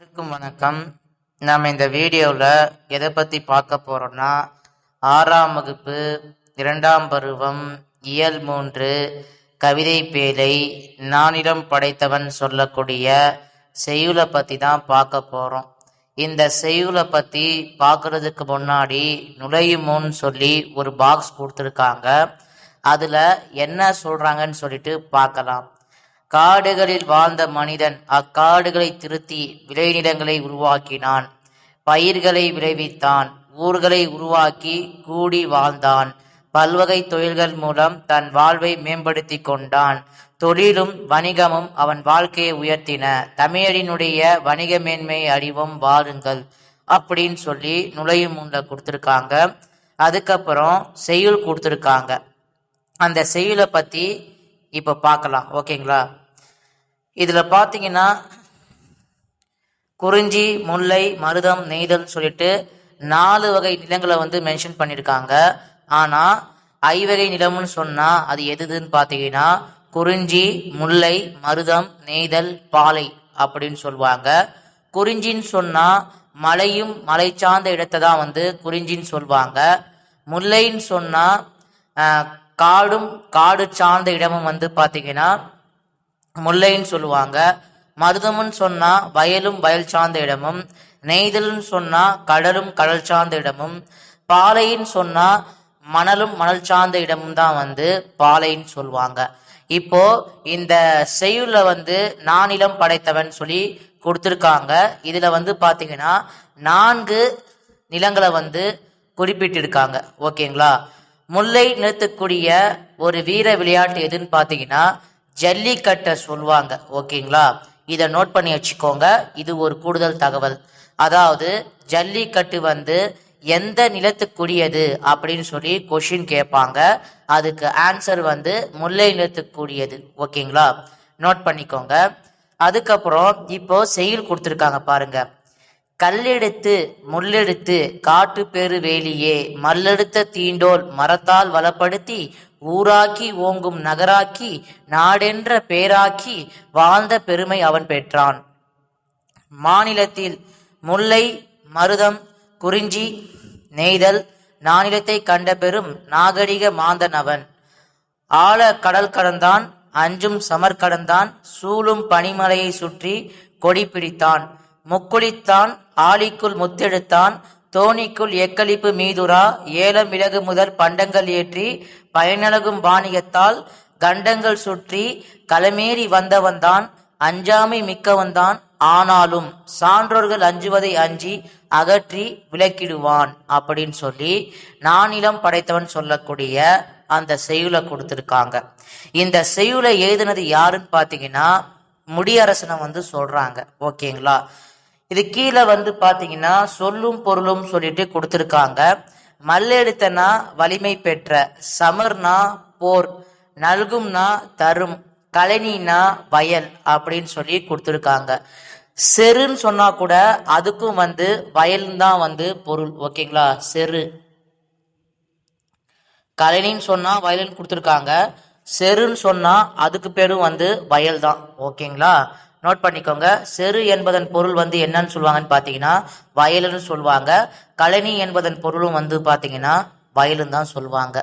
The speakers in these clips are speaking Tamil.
அனைவருக்கும் வணக்கம். நாம் இந்த வீடியோவில் எதை பற்றி பார்க்க போகிறோம்னா ஆறாம் வகுப்பு இரண்டாம் பருவம் இயல் மூன்று கவிதை பேழை நானிடம் படைத்தவன் சொல்லக்கூடிய செய்யுளை பற்றி தான் பார்க்க போகிறோம் இந்த செய்யுளை பற்றி பார்க்கறதுக்கு முன்னாடி நுழையுமோன்னு சொல்லி ஒரு பாக்ஸ் கொடுத்துருக்காங்க. அதில் என்ன சொல்கிறாங்கன்னு சொல்லிட்டு பார்க்கலாம். காடுகளில் வாழ்ந்த மனிதன் அக்காடுகளை திருத்தி விளைநிலங்களை உருவாக்கினான். பயிர்களை விளைவித்தான். ஊர்களை உருவாக்கி கூடி வாழ்ந்தான். பல்வகை தொழில்கள் மூலம் தன் வாழ்வை மேம்படுத்தி கொண்டான். தொழிலும் வணிகமும் அவன் வாழ்க்கையை உயர்த்தின. தமிழரினுடைய வணிக மேன்மை அறிவும் வாருங்கள் அப்படின்னு சொல்லி நுழையும் முன்ல கொடுத்துருக்காங்க. அதுக்கப்புறம் செய்யுள் கொடுத்துருக்காங்க. அந்த செய்யுளை பற்றி இப்போ பார்க்கலாம் ஓகேங்களா? இதில் பார்த்தீங்கன்னா குறிஞ்சி முல்லை மருதம் நெய்தல் சொல்லிட்டு நாலு வகை நிலங்களை வந்து மென்ஷன் பண்ணியிருக்காங்க ஆனால் ஐவகை நிலம்னு சொன்னால் அது எதுன்னு பார்த்தீங்கன்னா குறிஞ்சி முல்லை மருதம் நெய்தல் பாலை அப்படின்னு சொல்லுவாங்க. குறிஞ்சின்னு சொன்னால் மலையும் மலை சார்ந்த இடத்தை தான் வந்து குறிஞ்சின்னு சொல்லுவாங்க. முல்லைன்னு சொன்னால் காடும் காடு சார்ந்த இடமும் வந்து பார்த்தீங்கன்னா முல்லைன்னு சொல்லுவாங்க. மருதமுன்னு சொன்னா வயலும் வயல் சார்ந்த இடமும் நெய்தல்னு சொன்னா கடலும் கடல் சார்ந்த இடமும் பாலைன்னு சொன்னா மணலும் மணல் சார்ந்த இடமும் தான் வந்து பாலைன்னு சொல்லுவாங்க. இப்போ இந்த செய்யுள்ள வந்து நானிலம் படைத்தவன் சொல்லி கொடுத்துருக்காங்க. இதுல வந்து பாத்தீங்கன்னா நான்கு நிலங்களை வந்து குறிப்பிட்டிருக்காங்க. ஓகேங்களா? முல்லை நிறுத்தக்கூடிய ஒரு வீர விளையாட்டு எதுன்னு பார்த்தீங்கன்னா ஜல்லிக்கட்டை சொல்லுவாங்க. ஓகேங்களா? இதை நோட் பண்ணி வச்சுக்கோங்க. இது ஒரு கூடுதல் தகவல். அதாவது ஜல்லிக்கட்டு வந்து எந்த நிலத்துக்குரியது அப்படின்னு சொல்லி கொஷின் கேட்பாங்க. அதுக்கு ஆன்சர் வந்து முல்லை நிலத்துக்குரியது. ஓகேங்களா? நோட் பண்ணிக்கோங்க. அதுக்கப்புறம் இப்போ செயல் கொடுத்துருக்காங்க பாருங்க. கல்லெடுத்து முள்ளெடுத்து காட்டு பெரு வேலியே மல்லெடுத்த தீண்டோல் மரத்தால் வளப்படுத்தி ஊராக்கி ஓங்கும் நகராக்கி நாடென்ற பேராக்கி வாழ்ந்த பெருமை அவன் பெற்றான். மாநிலத்தில் முல்லை மருதம் குறிஞ்சி நெய்தல் நானிலத்தை கண்ட பெரும் நாகரிக மாந்தன் அவன். ஆழ கடல் கடந்தான் அஞ்சும் சமர் கடந்தான் சூழும் பனிமலையை சுற்றி கொடி பிடித்தான். முக்குளித்தான் ஆலிக்குள் முத்தெடுத்தான் தோணிக்குள் எக்களிப்பு மீதுரா ஏலம் விலகு முதல் பண்டங்கள் ஏற்றி பயனழகும் பாணியத்தால் கண்டங்கள் சுற்றி களமேறி வந்தவன்தான் அஞ்சாமை மிக்கவன்தான் ஆனாலும் சான்றோர்கள் அஞ்சுவதை அஞ்சி அகற்றி விலக்கிடுவான் அப்படின்னு சொல்லி நானிலம் படைத்தவன் சொல்லக்கூடிய அந்த செய்யுளை கொடுத்துருக்காங்க. இந்த செய்யுளை எழுதினது யாருன்னு பார்த்தீங்கன்னா முடியரசனை வந்து சொல்றாங்க. ஓகேங்களா? இது கீழே வந்து பார்த்தீங்கன்னா சொல்லும் பொருளும் சொல்லிட்டு கொடுத்துருக்காங்க. மல்லெடுத்தனா வலிமை பெற்ற சமர்னா போர் நல்கும்னா தரும் கலனினா வயல் அப்படின்னு சொல்லி கொடுத்துருக்காங்க. செருன்னு சொன்னா கூட அதுக்கும் வந்து வயல் தான் வந்து பொருள் ஓகேங்களா? செரு. கழனின்னு சொன்னா வயலுன்னு கொடுத்துருக்காங்க. செருன்னு சொன்னா அதுக்கு பேரும் வந்து வயல் தான் ஓகேங்களா? நோட் பண்ணிக்கோங்க. செரு என்பதன் பொருள் வந்து என்னன்னு சொல்லுவாங்கன்னு பார்த்தீங்கன்னா வயலுன்னு சொல்லுவாங்க. கழனி என்பதன் பொருளும் வந்து பார்த்தீங்கன்னா வயலுன்னு தான் சொல்லுவாங்க.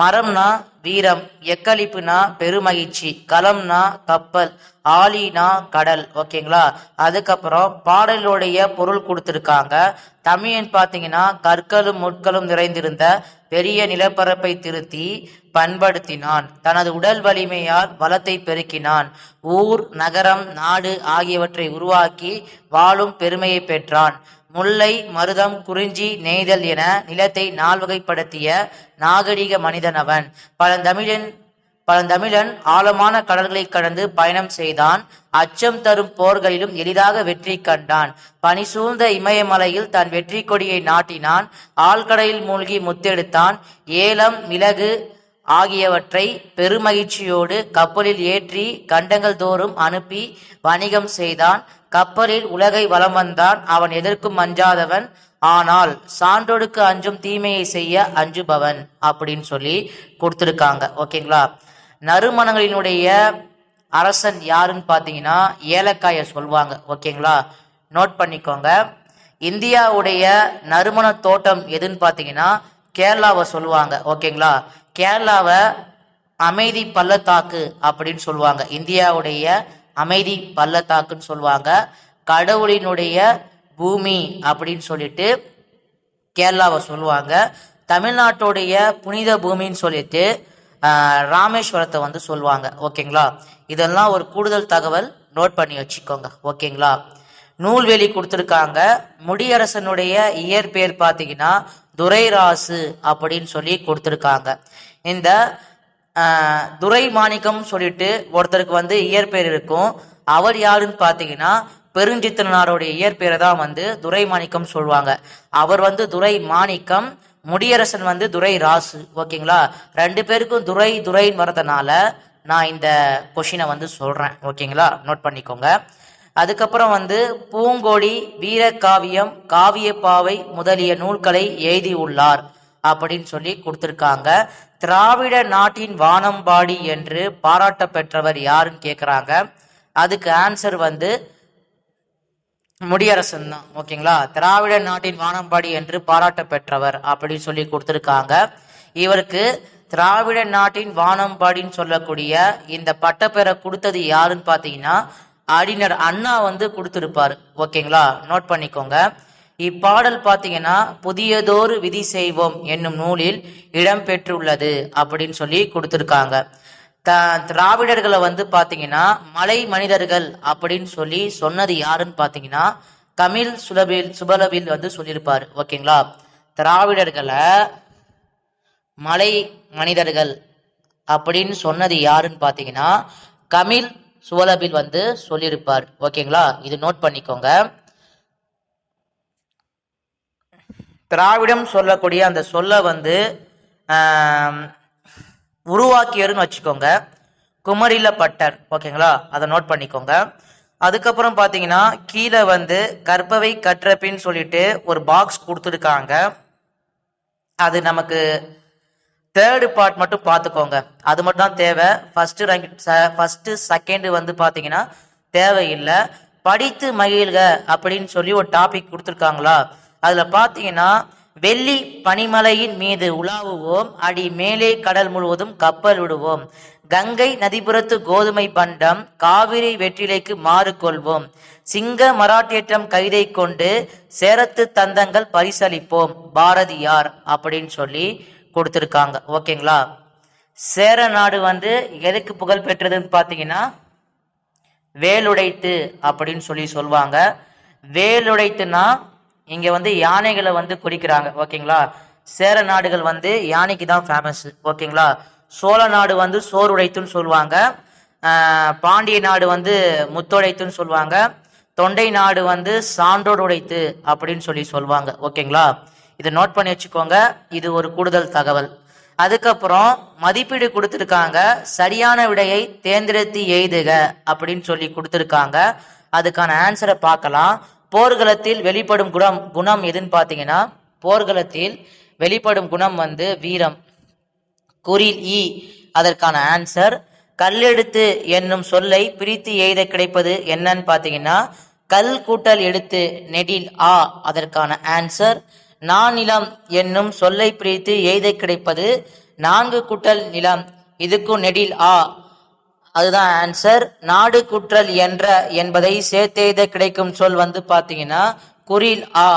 மரம்னா வீரம் எக்களிப்புனா பெருமகிழ்ச்சி களம்னா கப்பல் ஆலினா கடல் ஓகேங்களா? அதுக்கப்புறம் பாடலுடைய பொருள் கொடுத்துருக்காங்க. தமிழன் பார்த்தீங்கன்னா கற்களும் முட்களும் நிறைந்திருந்த பெரிய நிலப்பரப்பை திருத்தி பண்படுத்தினான். தனது உடல் வலிமையால் வளத்தை பெருக்கினான். ஊர் நகரம் நாடு ஆகியவற்றை உருவாக்கி வாழும் பெருமையை பெற்றான். முல்லை மருதம் குறிஞ்சி நெய்தல் என நிலத்தை நால்வகைப்படுத்திய நாகரிக மனிதன் அவன். பழந்தமிழன் பழந்தமிழன் ஆழமான கடல்களை கடந்து பயணம் செய்தான். அச்சம் தரும் போர்களிலும் எளிதாக வெற்றி கண்டான். பனி சூழ்ந்த இமயமலையில் தன் வெற்றி கொடியை நாட்டினான். ஆழ்கடலில் மூழ்கி முத்தெடுத்தான். ஏலம் மிளகு ஆகியவற்றை பெருமகிழ்ச்சியோடு கப்பலில் ஏற்றி கண்டங்கள் தோறும் அனுப்பி வணிகம் செய்தான். கப்பலில் உலகை வலம் வந்தான். அவன் எதற்கும் அஞ்சாதவன். ஆனால் சான்றோடுக்கு அஞ்சும் தீமையை செய்ய அஞ்சுபவன் அப்படின்னு சொல்லி கொடுத்துருக்காங்க. ஓகேங்களா? நறுமணங்களினுடைய அரசன் யாருன்னு பார்த்தீங்கன்னா ஏலக்காயை சொல்லுவாங்க ஓகேங்களா? நோட் பண்ணிக்கோங்க. இந்தியாவுடைய நறுமண தோட்டம் எதுன்னு பார்த்தீங்கன்னா கேரளாவை சொல்லுவாங்க. ஓகேங்களா? கேரளாவை அமைதி பள்ளத்தாக்கு அப்படின்னு சொல்லுவாங்க. இந்தியாவுடைய அமைதி பள்ளத்தாக்குன்னு சொல்லுவாங்க. கடவுளினுடைய பூமி அப்படின்னு சொல்லிட்டு கேரளாவை சொல்லுவாங்க. தமிழ்நாட்டுடைய புனித பூமின்னு சொல்லிட்டு ராமேஸ்வரத்தை வந்து சொல்லுவாங்க. ஓகேங்களா? இதெல்லாம் ஒரு கூடுதல் தகவல் நோட் பண்ணி வச்சுக்கோங்க. ஓகேங்களா? நூல்வெளி கொடுத்துருக்காங்க. முடியரசனுடைய இயற்பெயர் பார்த்தீங்கன்னா துரைராசு அப்படின்னு சொல்லி கொடுத்துருக்காங்க. இந்த துரை மாணிக்கம் சொல்லிட்டு ஒருத்தருக்கு வந்து இயற்பெயர் இருக்கும். அவர் யாருன்னு பார்த்தீங்கன்னா பெருஞ்சித்திரனாருடைய இயற்பெயரை தான் வந்து துரை மாணிக்கம் சொல்லுவாங்க அவர் வந்து துரை மாணிக்கம் முடியரசன் வந்து துரை ராசு ஓகேங்களா? ரெண்டு பேருக்கும் துரை துரைன்னு வரதுனால நான் இந்த கொஷினை வந்து சொல்றேன் ஓகேங்களா? நோட் பண்ணிக்கோங்க. அதுக்கப்புறம் வந்து பூங்கொடி வீரக்காவியம் காவியப்பாவை முதலிய நூல்களை எழுதி உள்ளார் அப்படின்னு சொல்லி கொடுத்துருக்காங்க. திராவிட நாட்டின் வானம்பாடி என்று பாராட்ட பெற்றவர் யாருன்னு கேட்குறாங்க அதுக்கு ஆன்சர் வந்து முடியரசன் தான். ஓகேங்களா? திராவிட நாட்டின் வானம்பாடி என்று பாராட்ட பெற்றவர் அப்படின்னு சொல்லி கொடுத்துருக்காங்க. இவருக்கு திராவிட நாட்டின் வானம்பாடின்னு சொல்லக்கூடிய இந்த பட்டப்பெற கொடுத்தது யாருன்னு பார்த்தீங்கன்னா அறிஞர் அண்ணா வந்து கொடுத்துருப்பார். ஓகேங்களா? நோட் பண்ணிக்கோங்க. இப்பாடல் பார்த்தீங்கன்னா புதியதோரு விதி செய்வோம் என்னும் நூலில் இடம்பெற்றுள்ளது அப்படின்னு சொல்லி கொடுத்துருக்காங்க. த திராவிடர்களை வந்து பார்த்தீங்கன்னா மலை மனிதர்கள் அப்படின்னு சொல்லி சொன்னது யாருன்னு பார்த்தீங்கன்னா தமிழ் சுலபில் சுபலவில் வந்து சொல்லியிருப்பார். ஓகேங்களா? திராவிடர்களை மலை மனிதர்கள் அப்படின்னு சொன்னது யாருன்னு பார்த்தீங்கன்னா கமிழ் சுவலபில் வந்து சொல்லியிருப்பார். ஓகேங்களா? இது நோட் பண்ணிக்கோங்க. திராவிடம் சொல்லக்கூடிய அந்த சொல்ல வந்து உருவாக்கியருன்னு வச்சுக்கோங்க. குமரில பட்டர். ஓகேங்களா? அதை நோட் பண்ணிக்கோங்க. அதுக்கப்புறம் பார்த்தீங்கன்னா கீழே வந்து கற்பவை கற்றப்பின்னு சொல்லிட்டு ஒரு பாக்ஸ் கொடுத்துருக்காங்க. அது நமக்கு தேர்டு பார்ட் மட்டும் பார்த்துக்கோங்க. அது மட்டும் தான் தேவை ஃபர்ஸ்ட் ரேங்க் ஃபர்ஸ்ட் செகண்ட் வந்து பார்த்தீங்கன்னா தேவையில்லை. படித்து மகிழ்க அப்படின்னு சொல்லி ஒரு டாபிக் கொடுத்துருக்காங்களா? அதில் பார்த்தீங்கன்னா வெள்ளி பனிமலையின் மீது உலாவுவோம். அடி மேலே கடல் முழுவதும் கப்பல் விடுவோம். கங்கை நதிபுரத்து கோதுமை பண்டம் காவிரி வெற்றிலைக்கு மாறு கொள்வோம். சிங்க மராட்டியற்றம் கைதை கொண்டு சேரத்து தந்தங்கள் பரிசளிப்போம். பாரதியார் அப்படின்னு சொல்லி கொடுத்துருக்காங்க. ஓகேங்களா? சேர நாடு வந்து எதுக்கு புகழ் பெற்றதுன்னு பார்த்தீங்கன்னா வேலுடைத்து அப்படின்னு சொல்லி சொல்லுவாங்க வேலுடைத்துனா இங்கே வந்து யானைகளை வந்து குறிக்கிறாங்க ஓகேங்களா? சேர நாடுகள் வந்து யானைக்கு தான் ஃபேமஸ் ஓகேங்களா? சோழ நாடு வந்து சோறுடைத்துன்னு சொல்லுவாங்க பாண்டிய நாடு வந்து முத்தொடைத்துன்னு சொல்லுவாங்க தொண்டை நாடு வந்து சான்றோடு உடைத்து அப்படின்னு சொல்லி சொல்லுவாங்க ஓகேங்களா? இதை நோட் பண்ணி வச்சுக்கோங்க. இது ஒரு கூடுதல் தகவல். அதுக்கப்புறம் மதிப்பீடு கொடுத்துருக்காங்க. சரியான விடையை தேர்ந்தெடுத்து எய்துக அப்படின்னு சொல்லி கொடுத்துருக்காங்க. அதுக்கான ஆன்சரை பார்க்கலாம். போர்க்களத்தில் வெளிப்படும் குணம் குணம் எதுன்னு பார்த்தீங்கன்னா போர்க்களத்தில் வெளிப்படும் குணம் வந்து வீரம். குறில் இ அதற்கான ஆன்சர் கல்லெடுத்து என்னும் சொல்லை பிரித்து எய்த கிடைப்பது என்னன்னு பார்த்தீங்கன்னா கல் கூட்டல் எடுத்து நெடில் ஆ அதற்கான ஆன்சர் நான் நிலம் என்னும் சொல்லை பிரித்து எய்த கிடைப்பது நான்கு கூட்டல் நிலம். இதுக்கும் நெடில் ஆ. அதுதான் ஆன்சர் நாடு குற்றல் என்ற என்பதை சேர்த்தெய்த கிடைக்கும் சொல் வந்து பார்த்தீங்கன்னா குறில் ஆ.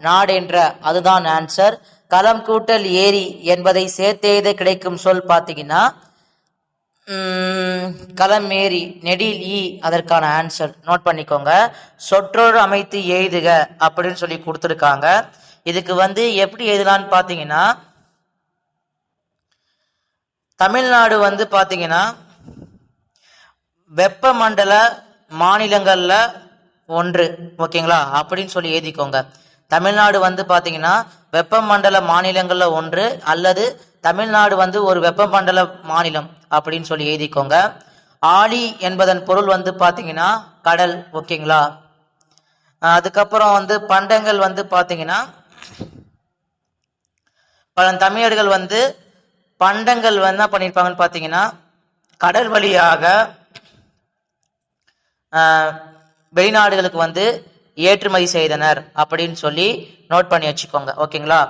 நாடு என்ற அதுதான் ஆன்சர் களம் கூட்டல் ஏரி என்பதை சேர்த்தெய்த கிடைக்கும் சொல் பார்த்தீங்கன்னா களம் ஏரி நெடில் ஈ அதற்கான ஆன்சர் நோட் பண்ணிக்கோங்க. சொற்றொரு அமைத்து எய்துக அப்படின்னு சொல்லி கொடுத்துருக்காங்க. இதுக்கு வந்து எப்படி எழுதலான்னு பார்த்தீங்கன்னா தமிழ்நாடு வந்து பார்த்தீங்கன்னா வெப்பமண்டல மாநிலங்கள்ல ஒன்று ஓகேங்களா? அப்படின்னு சொல்லி எழுதிக்கோங்க. தமிழ்நாடு வந்து பாத்தீங்கன்னா வெப்பமண்டல மாநிலங்கள்ல ஒன்று அல்லது தமிழ்நாடு வந்து ஒரு வெப்பமண்டல மாநிலம் அப்படின்னு சொல்லி எழுதிக்கோங்க. ஆழி என்பதன் பொருள் வந்து பாத்தீங்கன்னா கடல் ஓகேங்களா? அதுக்கப்புறம் வந்து பண்டங்கள் வந்து பாத்தீங்கன்னா பல தமிழர்கள் வந்து பண்டங்கள் வந்து என்ன பண்ணியிருப்பாங்கன்னு பார்த்தீங்கன்னா கடல் வழியாக ஆஹ், வெளிநாடுகளுக்கு வந்து ஏற்றுமதி செய்தனர் அப்படின்னு சொல்லி நோட் பண்ணி வச்சுக்கோங்க. ஓகேங்களா?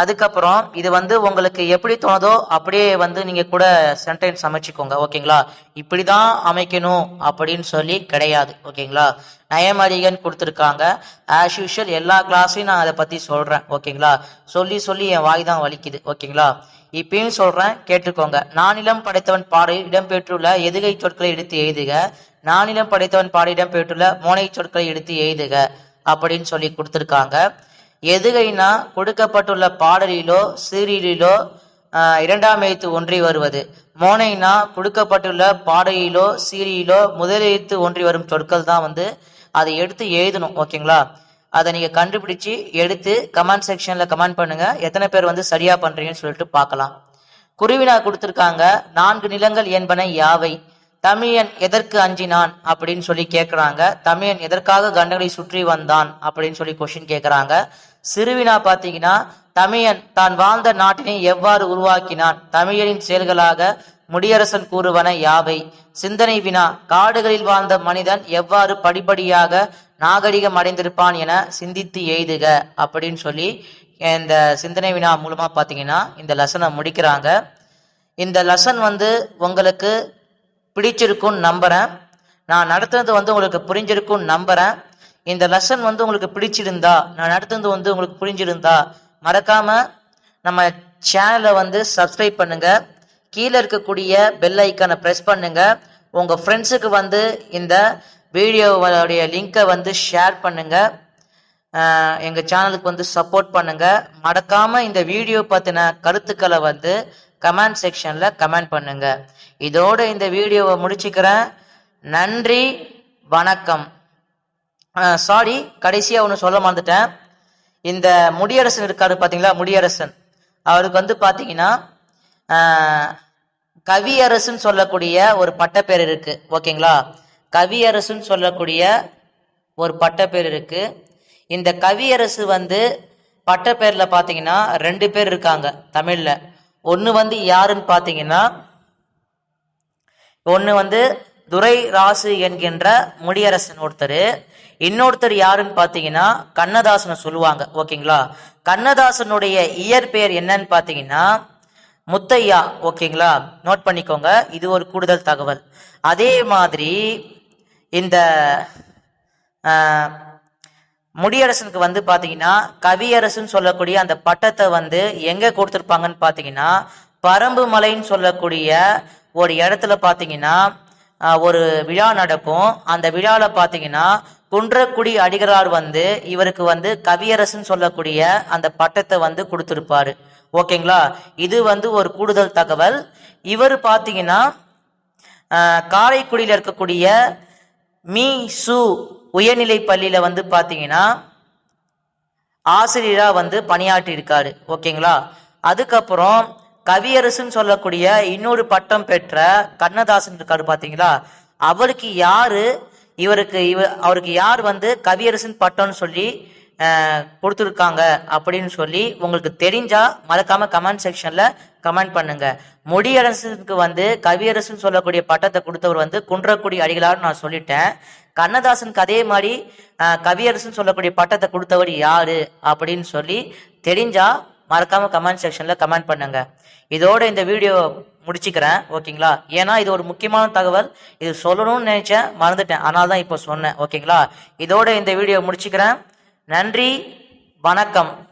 அதுக்கப்புறம் இது வந்து உங்களுக்கு எப்படி தோணுதோ அப்படியே வந்து நீங்க கூட சென்டென்ஸ் அமைச்சுக்கோங்க ஓகேங்களா? இப்படிதான் அமைக்கணும் அப்படின்னு சொல்லி கிடையாது ஓகேங்களா? நயமரிகன் கொடுத்துருக்காங்க. ஆஸ் யூஷுவல் எல்லா கிளாஸையும் நான் அதை பத்தி சொல்றேன் ஓகேங்களா? சொல்லி சொல்லி என் வாய் தான் வலிக்குது ஓகேங்களா? இப்பயும் சொல்றேன் கேட்டுக்கோங்க. நானிலம் படைத்தவன் பாடு இடம்பெற்றுள்ள எதுகை சொற்களை எடுத்து எழுதுக. நானிலம் படைத்தவன் பாடு இடம்பெற்றுள்ள மோனை சொற்களை எடுத்து எழுதுக அப்படின்னு சொல்லி கொடுத்துருக்காங்க. எதுகைனா கொடுக்கப்பட்டுள்ள பாடலிலோ சீரியலிலோ இரண்டாம் எழுத்து ஒன்றி வருவது. மோனைனா கொடுக்கப்பட்டுள்ள பாடலிலோ சீரியலோ முதல் எழுத்து ஒன்றி வரும் சொற்கள் தான் வந்து அதை எடுத்து எழுதணும் ஓகேங்களா? அதை நீங்க கண்டுபிடிச்சு எடுத்து கமெண்ட் செக்ஷன்ல கமெண்ட் பண்ணுங்க. எத்தனை பேர் வந்து சரியா பண்றீங்கன்னு சொல்லிட்டு பார்க்கலாம். குருவினா கொடுத்திருக்காங்க நான்கு நிலங்கள் என்பன யாவை? தமிழன் எதற்கு அஞ்சினான்? அப்படின்னு சொல்லி கேட்குறாங்க தமிழன் எதற்காக கண்டங்களை சுற்றி வந்தான்? அப்படின்னு சொல்லி கொஸ்டின் கேட்குறாங்க சிறுவினா பார்த்தீங்கன்னா தமிழன் தான் வாழ்ந்த நாட்டினை எவ்வாறு உருவாக்கினான்? தமிழரின் செயல்களாக முடியரசன் கூறுவன யாவை? சிந்தனை வினா காடுகளில் வாழ்ந்த மனிதன் எவ்வாறு படிப்படியாக நாகரிகம் அடைந்திருப்பான் என சிந்தித்து எய்துக அப்படின்னு சொல்லி இந்த சிந்தனை வினா மூலமா பார்த்தீங்கன்னா இந்த லெசனை முடிக்கிறாங்க. இந்த லெசன் வந்து உங்களுக்கு பிடிச்சிருக்கும்னு நம்புறேன். நான் நடத்துனது வந்து உங்களுக்கு புரிஞ்சிருக்கும்னு நம்புறேன். இந்த லெசன் வந்து உங்களுக்கு பிடிச்சிருந்தா நான் நடத்துனது வந்து உங்களுக்கு புரிஞ்சிருந்தா மறக்காம நம்ம சேனலை வந்து சப்ஸ்கிரைப் பண்ணுங்க. கீழே இருக்கக்கூடிய பெல் ஐக்கானை ப்ரெஸ் பண்ணுங்க. உங்க ஃப்ரெண்ட்ஸுக்கு வந்து இந்த வீடியோவுடைய லிங்கை வந்து ஷேர் பண்ணுங்க. எங்கள் எங்க சேனலுக்கு வந்து சப்போர்ட் பண்ணுங்க. மறக்காம இந்த வீடியோ பத்தின கருத்துக்களை வந்து கமெண்ட் செக்ஷன்ல கமெண்ட் பண்ணுங்க. இதோட இந்த வீடியோவை முடிச்சுக்கிறேன். நன்றி வணக்கம். சாரி கடைசியா ஒன்று சொல்ல மறந்துட்டேன். இந்த முடியரசன் இருக்காரு பாத்தீங்களா? முடியரசன். அவருக்கு வந்து பாத்தீங்கன்னா கவியரசுன்னு சொல்லக்கூடிய ஒரு பட்டப்பேர் இருக்கு. ஓகேங்களா? கவியரசுன்னு சொல்லக்கூடிய ஒரு பட்டப்பேர் இருக்கு. இந்த கவியரசு வந்து பட்டப்பேர்ல பாத்தீங்கன்னா ரெண்டு பேர் இருக்காங்க தமிழ்ல. ஒன்னு வந்து யாருன்னு பாத்தீங்கன்னா ஒன்னு வந்து துரை ராசு என்கின்ற முடியரசன் ஒருத்தர். இன்னொருத்தர் யாருன்னு பாத்தீங்கன்னா கண்ணதாசனை சொல்லுவாங்க. ஓகேங்களா? கண்ணதாசனுடைய இயற்பெயர் என்னன்னு பாத்தீங்கன்னா முத்தையா. ஓகேங்களா? நோட் பண்ணிக்கோங்க. இது ஒரு கூடுதல் தகவல். அதே மாதிரி இந்த முடியரசனுக்கு வந்து பாத்தீங்கன்னா கவியரசுன்னு சொல்லக்கூடிய அந்த பட்டத்தை வந்து எங்க கொடுத்துருப்பாங்கன்னு பாத்தீங்கன்னா பரம்பு மலைன்னு சொல்லக்கூடிய ஒரு இடத்துல பாத்தீங்கன்னா ஒரு விழா நடக்கும். அந்த விழாவில் பார்த்தீங்கன்னா குன்றக்குடி அடிகளார் வந்து இவருக்கு வந்து கவியரசுன்னு சொல்லக்கூடிய அந்த பட்டத்தை வந்து கொடுத்துருப்பாரு. ஓகேங்களா? இது வந்து ஒரு கூடுதல் தகவல். இவர் பார்த்தீங்கன்னா காரைக்குடியில் இருக்கக்கூடிய மீ. சு. உயர்நிலை பள்ளியில் வந்து பார்த்தீங்கன்னா ஆசிரியராக வந்து பணியாற்றி இருக்காரு ஓகேங்களா? அதுக்கப்புறம் கவியரசுன்னு சொல்லக்கூடிய இன்னொரு பட்டம் பெற்ற கண்ணதாசன் இருக்காரு பாத்தீங்களா? அவருக்கு யாரு? இவருக்கு இவ அவருக்கு யார் வந்து கவியரசன் பட்டம்னு சொல்லி கொடுத்துருக்காங்க அப்படின்னு சொல்லி உங்களுக்கு தெரிஞ்சா மறக்காம கமெண்ட் செக்ஷன்ல கமெண்ட் பண்ணுங்க. முடியரசுக்கு வந்து கவியரசுன்னு சொல்லக்கூடிய பட்டத்தை கொடுத்தவர் வந்து குன்றக்குடி அடிகளார்னு நான் சொல்லிட்டேன். கண்ணதாசனுக்கு அதே மாதிரி கவியரசுன்னு சொல்லக்கூடிய பட்டத்தை கொடுத்தவர் யாரு? அப்படின்னு சொல்லி தெரிஞ்சா மறக்காம கமெண்ட் செக்ஷன்ல கமெண்ட் பண்ணுங்க. இதோட இந்த வீடியோ முடிச்சுக்கிறேன் ஓகேங்களா? ஏன்னா இது ஒரு முக்கியமான தகவல். இது சொல்லணும்னு நினைச்சேன் மறந்துட்டேன். அதனால தான் இப்போ சொன்னேன் ஓகேங்களா? இதோட இந்த வீடியோ முடிச்சுக்கிறேன். நன்றி வணக்கம்.